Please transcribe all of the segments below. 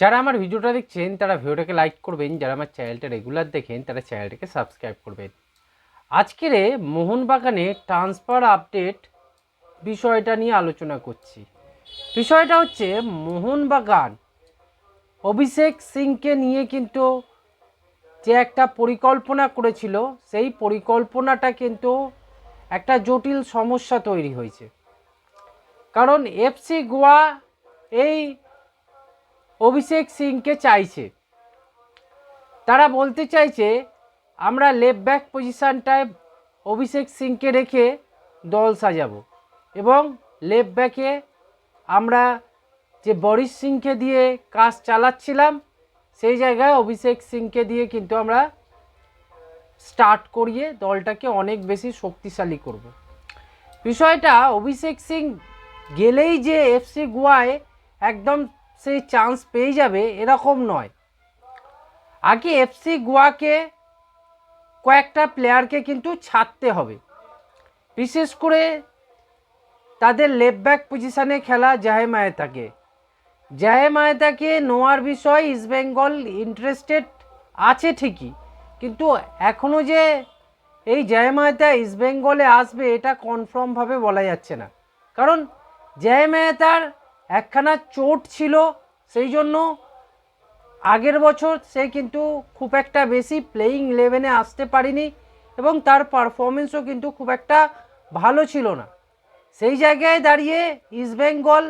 যারা আমার ভিডিওটা দেখছেন, তারা ভিডিওটাকে লাইক করবেন। যারা আমার চ্যানেলটা রেগুলার দেখেন, তারা চ্যানেলটাকে সাবস্ক্রাইব করবেন। আজকের মোহনবাগানে ট্রান্সফার আপডেট বিষয়টা নিয়ে আলোচনা করছি। বিষয়টা হচ্ছে মোহনবাগান অভিষেক সিংকে নিয়ে কিন্তু যে একটা পরিকল্পনা করেছিল, সেই পরিকল্পনাটা কিন্তু একটা জটিল সমস্যা তৈরি হয়েছে। কারণ এফসি গোয়া এই অভিষেক সিংকে চাইছে। তারা বলতে চাইছে, আমরা লেফট ব্যাক পজিশানটায় অভিষেক সিংকে রেখে দল সাজাবো এবং লেফট ব্যাকে আমরা যে বরিশ সিংকে দিয়ে কাজ চালাচ্ছিলাম, সেই জায়গায় অভিষেক সিংকে দিয়ে কিন্তু আমরা স্টার্ট করিয়ে দলটাকে অনেক বেশি শক্তিশালী করব। বিষয়টা, অভিষেক সিং গেলেই যে এফসি গোয়ায় একদম সেই চান্স পেয়ে যাবে এরকম নয়। আগে এফসি গোয়াকে কয়েকটা প্লেয়ারকে কিন্তু ছাড়তে হবে। বিশেষ করে তাদের লেফট ব্যাক পজিশানে খেলা জাহে মায়েতাকে। জাহে মায়েতাকে নোয়ার বিষয় ইস্টবেঙ্গল ইন্টারেস্টেড আছে ঠিকই, কিন্তু এখনও যে এই জয় মেহতা ইস্টবেঙ্গলে আসবে এটা কনফার্মভাবে বলা যাচ্ছে না। কারণ জয় মেহতার একখানা চোট ছিল, সেই জন্য আগের বছর সে কিন্তু খুব একটা বেশি প্লেয়িং ইলেভেনে আসতে পারেনি এবং তার পারফরমেন্সও কিন্তু খুব একটা ভালো ছিল না। সেই জায়গায় দাঁড়িয়ে ইস্টবেঙ্গল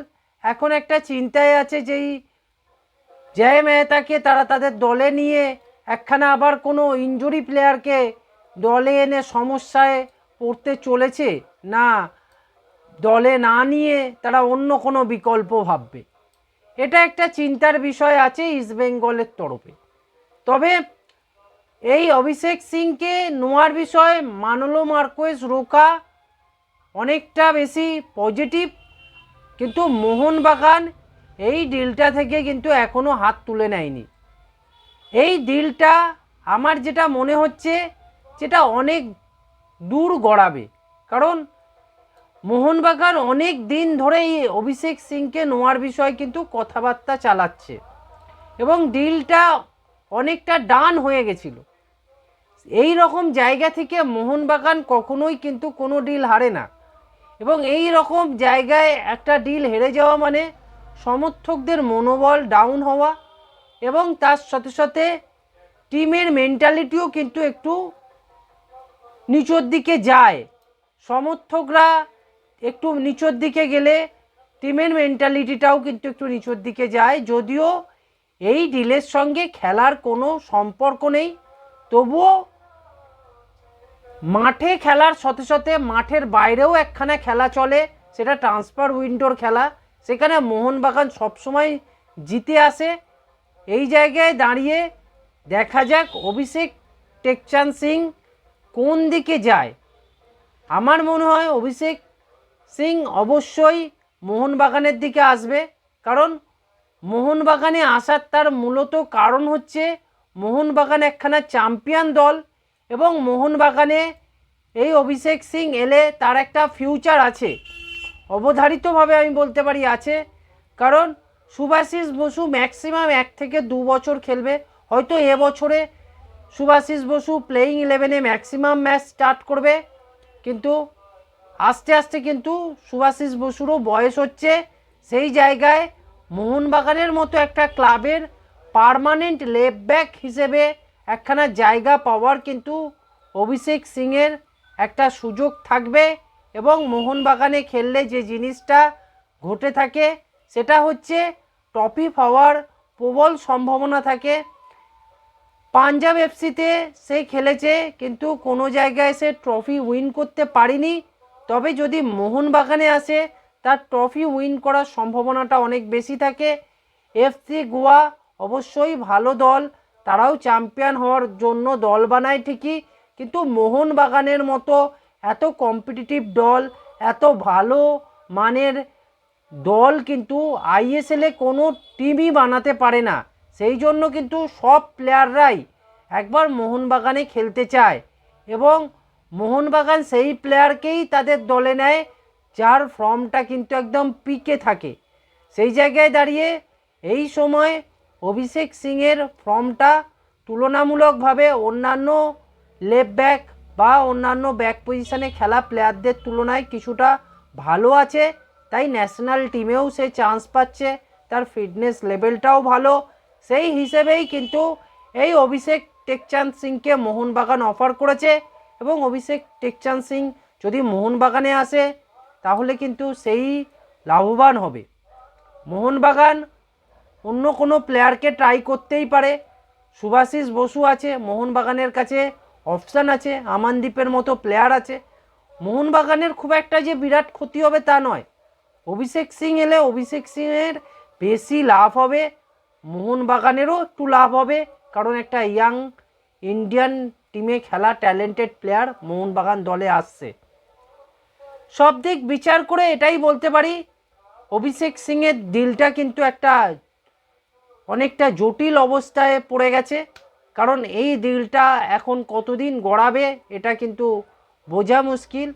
এখন একটা চিন্তায় আছে যেই জয় মেহতাকে তারা তাদের দলে নিয়ে একখানা আবার কোনো ইঞ্জুরি প্লেয়ারকে দলে এনে সমস্যায় পড়তে চলেছে? না দলে না নিয়ে তারা অন্য কোনো বিকল্প ভাববে। এটা একটা চিন্তার বিষয় আছে ইস্টবেঙ্গলের তরফে। তবে এই অভিষেক সিংকে নোয়ার বিষয়ে মানলো মার্কোয়েস রোকা অনেকটা বেশি পজিটিভ, কিন্তু মোহনবাগান এই ডিলটা থেকে কিন্তু এখনও হাত তুলে নেয়নি। এই ডিলটা আমার যেটা মনে হচ্ছে যেটা অনেক দূর গড়াবে। কারণ মোহনবাগান অনেক দিন ধরে এই অভিষেক সিংকে নেওয়ার বিষয়ে কিন্তু কথাবার্তা চালাচ্ছে এবং ডিলটা অনেকটা ডান হয়ে গেছিল। এই রকম জায়গা থেকে মোহনবাগান কখনোই কিন্তু কোনো ডিল হারে না এবং এই রকম জায়গায় একটা ডিল হেরে যাওয়া মানে সমর্থকদের মনোবল ডাউন হওয়া এবং তার সাথে সাথে টিমের মেন্টালিটিও কিন্তু একটু নিচের দিকে যায়। সমর্থকরা একটু নিচের দিকে গেলে টিমের মেন্টালিটিটাও কিন্তু একটু নিচের দিকে যায়। যদিও এই ডিলের সঙ্গে খেলার কোনো সম্পর্ক নেই, তবুও মাঠে খেলার সাথে সাথে মাঠের বাইরেও একখানা খেলা চলে, সেটা ট্রান্সফার উইন্ডোর খেলা। সেখানে মোহনবাগান সবসময় জিতে আসে। এই জায়গায় দাঁড়িয়ে দেখা যাক অভিষেক টেকচান সিং কোন দিকে যায়। আমার মনে হয় অভিষেক সিং অবশ্যই মোহনবাগানের দিকে আসবে। কারণ মোহনবাগানে আসার তার মূলত কারণ হচ্ছে মোহনবাগান একখানা চ্যাম্পিয়ন দল এবং মোহনবাগানে এই অভিষেক সিং এলে তার একটা ফিউচার আছে। অবধারিতভাবে আমি বলতে পারি আছে। কারণ সুভাষিস বসু ম্যাক্সিমাম এক থেকে দু বছর খেলবে। হয়তো এবছরে সুভাষিস বসু প্লেয়িং ইলেভেনে ম্যাক্সিমাম ম্যাচ স্টার্ট করবে। কিন্তু আস্তে আস্তে কিন্তু সুভাষিস বসুরও বয়স হচ্ছে। সেই জায়গায় মোহনবাগানের মতো একটা ক্লাবের পারমানেন্ট লেফট ব্যাক হিসেবে একখানা জায়গা পাওয়ার কিন্তু অভিষেক সিংয়ের একটা সুযোগ থাকবে এবং মোহনবাগানে খেললে যে জিনিসটা ঘটে থাকে, সেটা হচ্ছে টপি পাওয়ার প্রবল সম্ভাবনা থাকে। পাঞ্জাব এফসিতে সে খেলেছে, কিন্তু কোনো জায়গায় সে ট্রফি উইন করতে পারেনি। তবে যদি মোহনবাগানে আসে, তার ট্রফি উইন করার সম্ভাবনাটা অনেক বেশি থাকে। এফসি গোয়া অবশ্যই ভালো দল, তারাও চ্যাম্পিয়ন হওয়ার জন্য দল বানায় ঠিকই, কিন্তু মোহনবাগানের মতো এত কম্পিটিটিভ দল, এত ভালো মানের দল কিন্তু আইএসএলে কোনো টিমই বানাতে পারে না। সেই জন্য কিন্তু সব প্লেয়াররাই একবার মোহনবাগানে খেলতে চায় এবং মোহনবাগান সেই প্লেয়ারকেই তাদের দলে নেয়, যার ফর্মটা কিন্তু একদম পিকে থাকে। সেই জায়গায় দাঁড়িয়ে এই সময় অভিষেক সিংয়ের ফর্মটা তুলনামূলকভাবে অন্যান্য লেফট ব্যাক বা অন্যান্য ব্যাক পজিশনে খেলা প্লেয়ারদের তুলনায় কিছুটা ভালো আছে। তাই ন্যাশনাল টিমেও সে চান্স পাচ্ছে, তার ফিটনেস লেভেলটাও ভালো। সেই হিসেবেই কিন্তু এই অভিষেক টেকচাঁদ সিংকে মোহনবাগান অফার করেছে। এবং অভিষেক টেকচাঁদ সিং যদি মোহনবাগানে আসে, তাহলে কিন্তু সেই লাভবান হবে। মোহনবাগান অন্য কোনো প্লেয়ারকে ট্রাই করতেই পারে। সুভাশিস বসু আছে, মোহনবাগানের কাছে অপশান আছে, আমানদীপের মতো প্লেয়ার আছে। মোহনবাগানের খুব একটা যে বিরাট ক্ষতি হবে তা নয়। অভিষেক সিং এলে অভিষেক সিংয়ের বেশি লাভ হবে, মোহনবাগানেরও একটু লাভ হবে, কারণ একটা ইয়াং ইন্ডিয়ান টিমে খেলা ট্যালেন্টেড প্লেয়ার মোহনবাগান দলে আসছে। সব দিক বিচার করে এটাই বলতে পারি, অভিষেক সিংয়ের দিলটা কিন্তু একটা অনেকটা জটিল অবস্থায় পড়ে গেছে, কারণ এই দিলটা এখন কতদিন গড়াবে এটা কিন্তু বোঝা মুশকিল।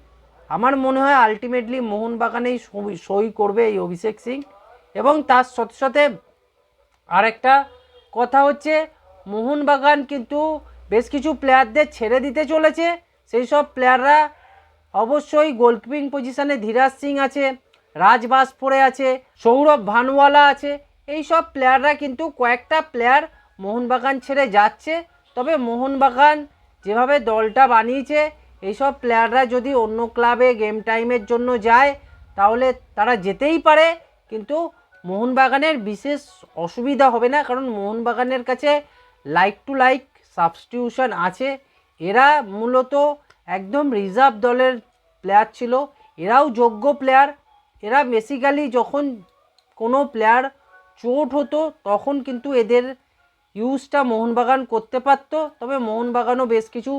আমার মনে হয় আলটিমেটলি মোহনবাগানেই সই- করবে এই অভিষেক সিং। এবং তার সাথে সাথে আরেকটা কথা হচ্ছে, মোহনবাগান কিন্তু বেশ কিছু প্লেয়ারদের ছেড়ে দিতে চলেছে। সেই সব প্লেয়াররা অবশ্যই গোলকিপিং পজিশনে ধীরাজ সিং আছে রাজবাস পড়ে আছে, সৌরভ ভানুওয়ালা আছে। এই সব প্লেয়াররা কিন্তু কয়েকটা প্লেয়ার মোহনবাগান ছেড়ে যাচ্ছে। তবে মোহনবাগান যেভাবে দলটা বানিয়েছে এইসব প্লেয়াররা যদি অন্য ক্লাবে গেম টাইমের জন্য যায়, তাহলে তারা যেতেই পারে। কিন্তু মোহনবাগানের বিশেষ অসুবিধা হবে না, কারণ মোহনবাগানের কাছে লাইক টু লাইক সাবস্টিটিউশন আছে। এরা মূলত একদম রিজার্ভ দলের প্লেয়ার ছিল। এরাও যোগ্য প্লেয়ার এরা বেসিক্যালি যখন কোনো প্লেয়ার চোট হতো, তখন কিন্তু এদের ইউজটা মোহনবাগান করতে পারতো। তবে মোহনবাগানও বেশ কিছু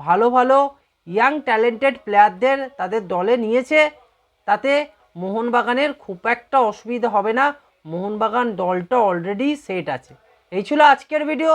ভালো ভালো ইয়াং ট্যালেন্টেড প্লেয়ারদের তাদের দলে নিয়েছে। তাতে মোহনবাগানের খুব একটা অসুবিধা হবে না। মোহনবাগান দলটা অলরেডি সেট আছে। এই ছিল আজকের ভিডিও